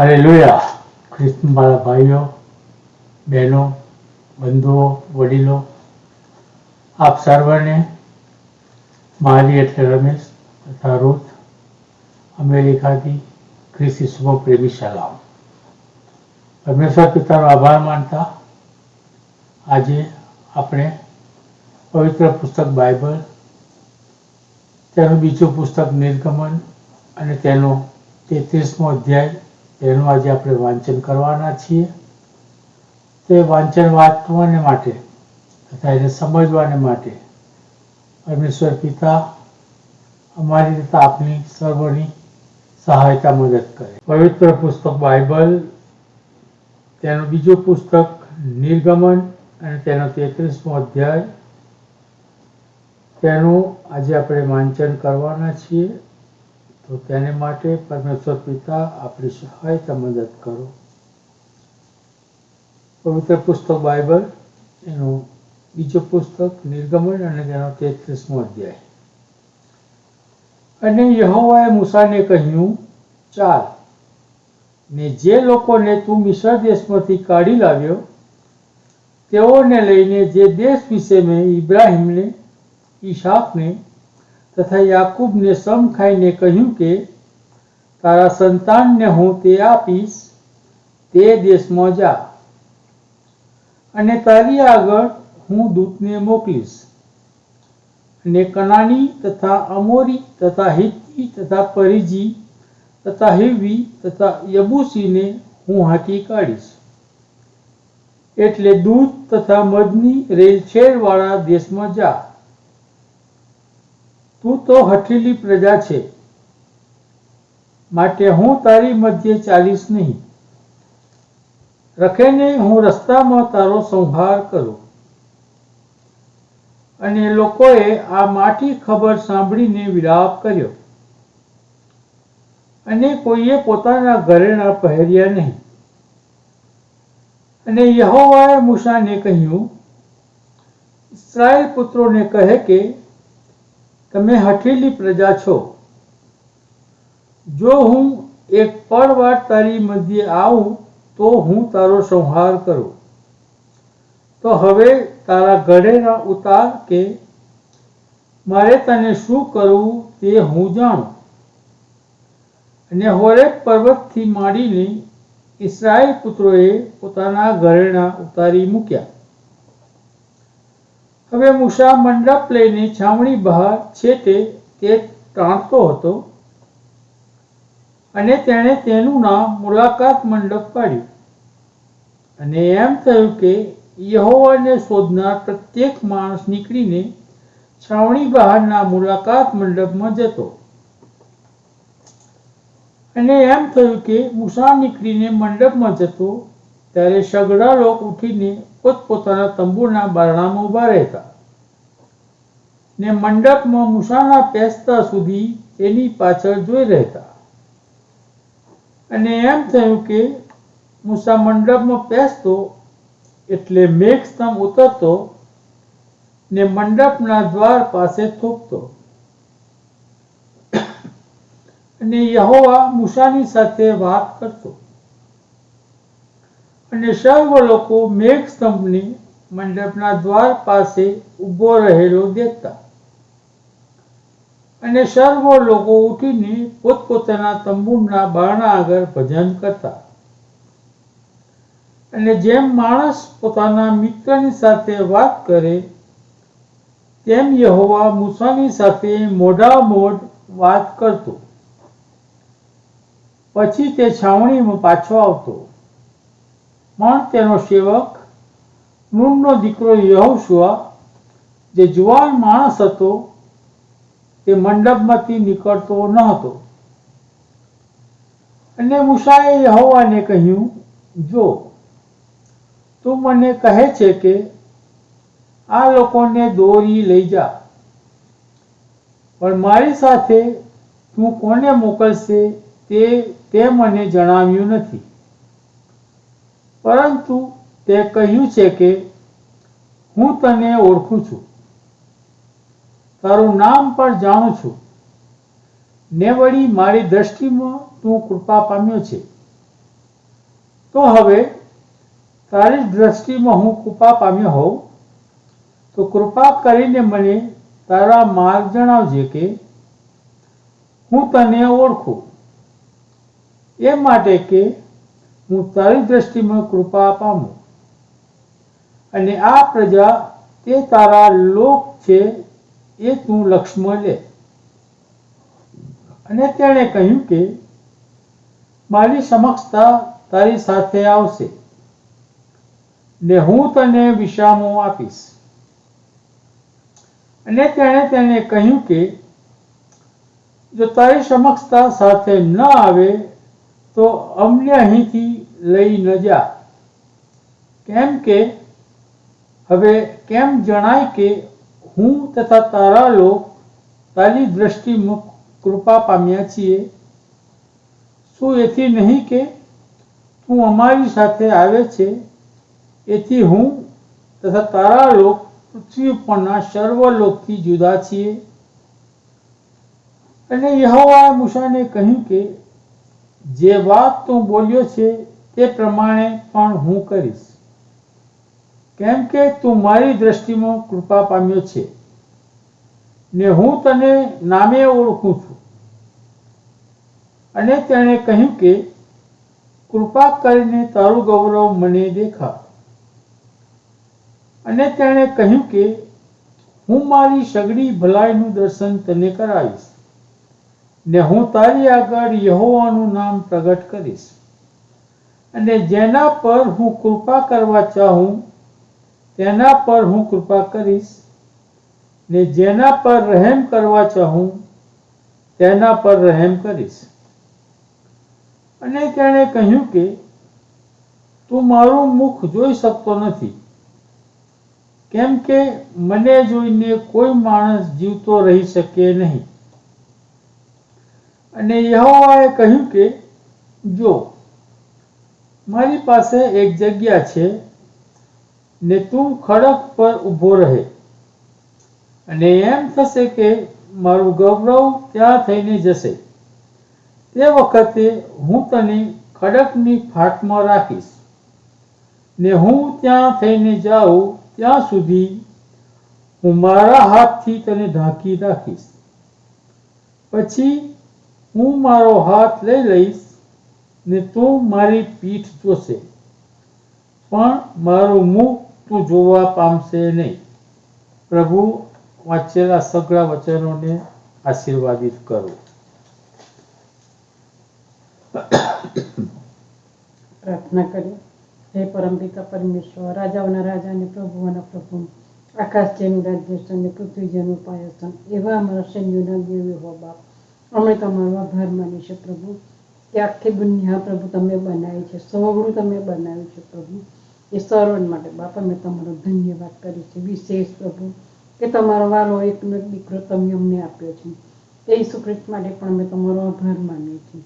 Hallelujah. ખ્રિસ્ત મારા ભાઈઓ, બહેનો, બંધુઓ, વડીલો, આપ સર્વને મારી એટલે રમેશ તથા રૂથ, અમેરિકાથી ખ્રિસ્તી શુભ પ્રેમી સલામ. પરમેશ્વર પિતાનો આભાર માનતા આજે આપણે પવિત્ર પુસ્તક બાઇબલ, તેનું બીજું પુસ્તક નિર્ગમન અને તેનો તેત્રીસમો અધ્યાય તેનું આજે આપણે વાંચન કરવાના છીએ. તે વાંચન વાંચવાને માટે તથા એને સમજવાને માટે પરમેશ્વર પિતા અમારી તથા આપની સર્વની સહાયતા મદદ કરે. પવિત્ર પુસ્તક બાઇબલ, તેનું બીજું પુસ્તક નિર્ગમન અને તેનો તેત્રીસમો અધ્યાય, તેનું આજે આપણે વાંચન કરવાના છીએ. તો તેને માટે પરમેશ્વર પિતા આપણી સહાયતા મદદ કરો. પવિત્ર પુસ્તક બાઇબલ, એનું બીજું પુસ્તક નિર્ગમન અને તેનો તેત્રીસમો અધ્યાય. અને યહોવાએ મૂસાને કહ્યું, ચાલ, ને જે લોકોને તું મિશ્ર દેશમાંથી કાઢી લાવ્યો, તેઓને લઈને જે દેશ વિશે મેં ઇબ્રાહિમને, ઈશાકને તથા યાકૂબને સમ ખાઈને કહ્યું કે, તારા સંતાનને હું તે આપીશ, તે દેશમાં જા. અને તારી આગળ હું દૂતને મોકલીશ. અને કનાની તથા અમોરી તથા હિતી તથા પરિજી તથા હિવી તથા યબુસીને હું હાંકી કાઢીશ. એટલે દૂધ તથા મધની રેલછેડવાળા દેશમાં જા. તું તો હઠીલી પ્રજા છે. માટે હું તારી મધ્યે ચાલીશ નહીં. રખેને હું રસ્તામાં તારો સંહાર કરું. અને લોકોએ આ માઠી ખબર સાંભળીને વિલાપ કર્યો. અને કોઈએ પોતાના ઘરેણા પહેર્યા નહીં. અને યહોવાએ મૂસાને કહ્યું ઇસ્રાયેલ પુત્રોને કહે કે તમે હઠેલી પ્રજા છો. જો હું એક પળવાર તારી મધ્યે આવું, તો હું તારો સંહાર કરું. તો હવે તારા ગળેના ઉતાર કે મારે તને શું કરવું તે હું જાણું. અને હોરેક પર્વતથી માંડીને ઇસ્રાયેલ પુત્રોએ પોતાના ઘરેણા ઉતારી મૂક્યા. હવે મુસા મંડપ લઈને છાવણી બહાર છેટે તે ટાણતો હતો. અને તેણે તેનું નામ મુલાકાત મંડપ પાડ્યું. અને એમ થયું કે યહોવાને શોધનાર પ્રત્યેક માણસ નીકળીને છાવણી બહારના મુલાકાત મંડપમાં જતો. અને એમ થયું કે મુસા નીકળીને મંડપમાં જતો, ત્યારે સગડા લોક ઉઠીને પોતપોતાના તંબુના બારણામાં ઊભા રહેતા. ને મંડપમાં મુસાના પેસતા સુધી એની પાછળ જોઈ રહેતા. અને એમ થયું કે મુસા મંડપમાં પેસતો એટલે મેઘ સ્તંભ ઉતરતો ને મંડપના દ્વાર પાસે થૂકતો. અને યહોવા મુસાની સાથે વાત કરતો. અને સર્વ લોકો મેઘ સ્તંભને મંડપના દ્વાર પાસે ઊભો રહેલો દેખતા. અને સર્વ લોકો ઉઠીને પોતપોતાના તંબુના બારણા આગળ ભજન કરતા. અને જેમ માણસ પોતાના મિત્રની સાથે વાત કરે, તેમ યહોવા મૂસાની સાથે મોઢા મોઢ વાત કરતો. પછી તે છાવણીમાં પાછો આવતો. પણ તેનો સેવક નૂનનો દીકરો યહોશુઆ, જે જુવાન માણસ હતો તે મંડપમાંથી નીકળતો ન હતો. અને મૂસાએ યહોવાને કહ્યું, જો, તું મને કહે છે કે, આ લોકોને દોરી લઈ જા. પણ મારી સાથે તું કોને મોકલશે તે તે મને જણાવ્યું નથી. પરંતુ તે કહ્યું છે કે હું તને ઓળખું છું. તારું નામ પણ જાણું છું. ને વળી મારી દ્રષ્ટિમાં તું કૃપા પામ્યો છે. તો હવે તારી દ્રષ્ટિમાં હું કૃપા પામ્યો હોઉં, તો કૃપા કરીને મને તારા માર્ગ જણાવજે કે હું તને ઓળખું. એ માટે કે હું તારી દ્રષ્ટિમાં કૃપા પામું. અને આ પ્રજા તે તારા લોક છે, એ તું લક્ષ્મણ લે. અને તેણે કહ્યું કે, મારી સમક્ષતા તારી સાથે આવશે ને હું તને વિશ્રામો આપીશ. અને તેણે તેને કહ્યું કે, જો તારી સમક્ષતા સાથે ન આવે તો અમને અહીંથી લઈ ન જા. કેમ કે, હવે કેમ જણાય કે હું તથા તારા લોક તારી દ્રષ્ટિમાં કૃપા પામ્યા છીએ? શું એથી નહીં કે તું અમારી સાથે આવે છે? એથી હું તથા તારા લોક પૃથ્વી પરના સર્વ લોકથી જુદા છીએ? અને યહોવાએ મૂસાને કહ્યું કે જે વાત તું બોલ્યો છે તે પ્રમાણે પણ હું કરીશ. કેમ કે તું મારી દ્રષ્ટિમાં કૃપા પામ્યો છે ને હું તને નામે ઓળખું છું. અને તેણે કહ્યું કે, કૃપા કરીને તારું ગૌરવ મને દેખા. અને તેણે કહ્યું કે, હું મારી સગડી ભલાઈનું દર્શન તને કરાવીશ. ને હું તારી આગળ યહોવાનું નામ પ્રગટ કરીશ. અને જેના પર હું કૃપા કરવા ચાહું, તેના પર હું કૃપા કરીશ. ને જેના પર રહેમ કરવા ચાહું, તેના પર રહેમ કરીશ. અને તેણે કહ્યું કે, તું મારું મુખ જોઈ શકતો નથી. કેમ કે મને જોઈને કોઈ માણસ જીવતો રહી શકે નહીં. અને યહોવાએ કહ્યું કે, જો, મારી પાસે એક જગ્યા છે ને તું ખડક પર ઊભો રહે. અને એમ થશે કે મારું ગૌરવ ત્યાં થઈને જશે. તે વખતે હું તને ખડકની ફાટમાં રાખીશ ને હું ત્યાં થઈને જાઉં, ત્યાં સુધી હું મારા હાથથી તને ઢાંકી રાખીશ. પછી હું મારો હાથ લઈ લઈશ ને તું મારી પીઠ જોશે પણ મારું મુખ તું જોવા પામશે નહીં. પ્રભુ વાંચેલા સગળા વચનોને આશીર્વાદિત કરો. પ્રાર્થના કરી હે પરમપિતા પરમેશ્વર, રાજાઓના રાજા અને પ્રભુઓના પ્રભુ આકાશ જેનું રાજ્ય અને પૃથ્વી જેનું પાયસ્થાન એવા અમારા સૈન્યોના દેવી હો બાપ. અમે તમારો આભાર માની છે પ્રભુ. આખી દુનિયા પ્રભુ, તમે બનાવી છે. સવગડું તમે બનાવ્યું છે પ્રભુ. એ સર્વન માટે બાપ અમે તમારો ધન્યવાદ કરી છે. વિશેષ પ્રભુ, કે તમારો વારો એકનો એક દીકરો તમે અમને આપ્યો છે. તે ઈસુ માટે પણ અમે તમારો આભાર માનીએ છીએ.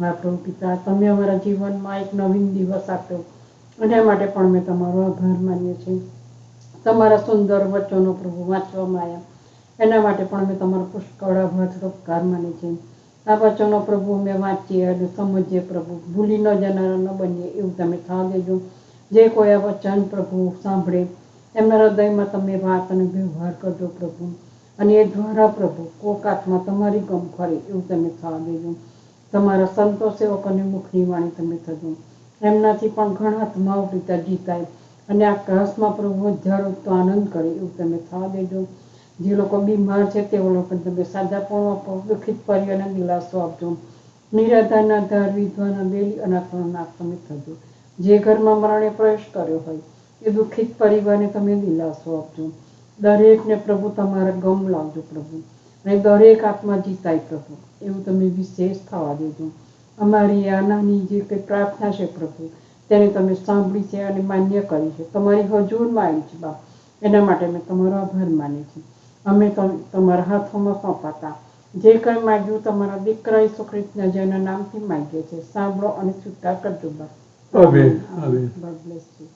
હા પ્રભુ પિતા, તમે અમારા જીવનમાં એક નવીન દિવસ આપ્યો. એના માટે પણ અમે તમારો આભાર માનીએ છીએ. તમારા સુંદર વચનો પ્રભુ વાંચવામાં આવ્યા. એના માટે પણ અમે તમારો પુષ્કળ ઉપકાર માનીએ છીએ આ વચનો પ્રભુ, અમે વાંચીએ અને સમજીએ પ્રભુ. ભૂલી ન જનારા ન બનીએ એવું તમે થવા દેજો. જે કોઈ આ વચન પ્રભુ સાંભળે, એમના હૃદયમાં તમે વાત અને વ્યવહાર કરજો પ્રભુ. અને એ દ્વારા પ્રભુ, કોક આત્મા તમારી ગમ ફરે એવું તમે થવા દેજો. તમારા સંતો અને મુખની વાણી તમે થજો. એમનાથી પણ ઘણા આત્માઓ પિતા જીતાય. અને આ કહસમાં પ્રભુ હજારો આનંદ કરે એવું તમે થવા દેજો. જે લોકો બીમાર છે તેઓ લોકોને તમે સાજાપણું આપો, દુઃખિત પરિવારને દિલાસો આપજો. નિરાધારના ધાર, વિધવાના બેલી અનાથનો નાશ તમે થજો જે ઘરમાં મરણે પ્રવેશ કર્યો હોય, એ દુઃખિત પરિવારને તમે દિલાસો આપજો. દરેકને પ્રભુ તમારા ગમ લાવજો પ્રભુ. અને દરેક આત્મા જીતાય પ્રભુ. એવું તમે વિશેષ થવા દેજો. અમારી આ નાની જે કંઈ પ્રાર્થના છે પ્રભુ, તેને તમે સાંભળી છે અને માન્ય કરી છે. તમારી હજુરમાં આવી છે બાપ એના માટે મેં તમારો આભાર માને છીએ અમે તમ- તમારા હાથોમાં સોંપાતા. જે કંઈ માગ્યું તમારા દીકરા ઈસુ ખ્રિસ્તના જેના નામથી માગીએ છીએ સાંભળો અને છૂટા કરજો બસ. Amen, amen.